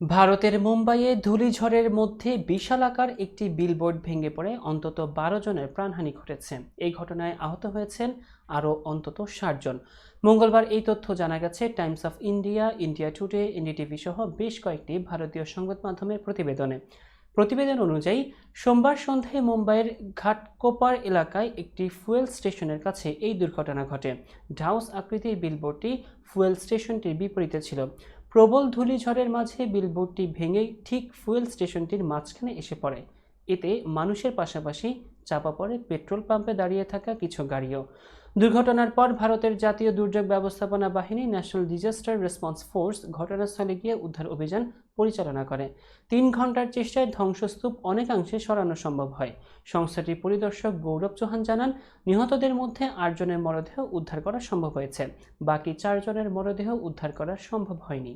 ভারতের মুম্বাইয়ে ধূলিঝড়ের মধ্যে বিশালাকার একটি বিলবোর্ড ভেঙে পড়ে অন্তত বারো জনের প্রাণহানি ঘটেছে। এই ঘটনায় আহত হয়েছেন আরও অন্তত ষাট জন। মঙ্গলবার এই তথ্য জানা গেছে, Times of India India today, NDTV সহ বেশ কয়েকটি ভারতীয় সংবাদ মাধ্যমের প্রতিবেদনে। প্রতিবেদন অনুযায়ী, সোমবার সন্ধ্যায় মুম্বাইয়ের ঘাটকোপার এলাকায় একটি ফুয়েল স্টেশনের কাছে এই দুর্ঘটনা ঘটে। ঢাউস আকৃতির বিলবোর্ডটি ফুয়েল স্টেশনটির বিপরীতে ছিল। প্রবল ধূলিঝড়ের মাঝে বিলবোর্ডটি ভেঙে ঠিক ফুয়েল স্টেশনটির মাঝখানে এসে পড়ে। এতে মানুষের পাশাপাশি চাপা পড়ে পেট্রোল পাম্পে দাঁড়িয়ে থাকা কিছু গাড়িও। দুর্ঘটনার পর ভারতের জাতীয় দুর্যোগ ব্যবস্থাপনা বাহিনী ন্যাশনাল ডিজাস্টার রেসপন্স ফোর্স ঘটনাস্থলে গিয়ে উদ্ধার অভিযান পরিচালনা করে। তিন ঘণ্টার চেষ্টায় ধ্বংসস্তূপ অনেকাংশে সরানো সম্ভব হয়। সংস্থাটির পরিদর্শক গৌরব চৌহান জানান, নিহতদের মধ্যে আটজনের মরদেহ উদ্ধার করা সম্ভব হয়েছে। বাকি চারজনের মরদেহ উদ্ধার করা সম্ভব হয়নি।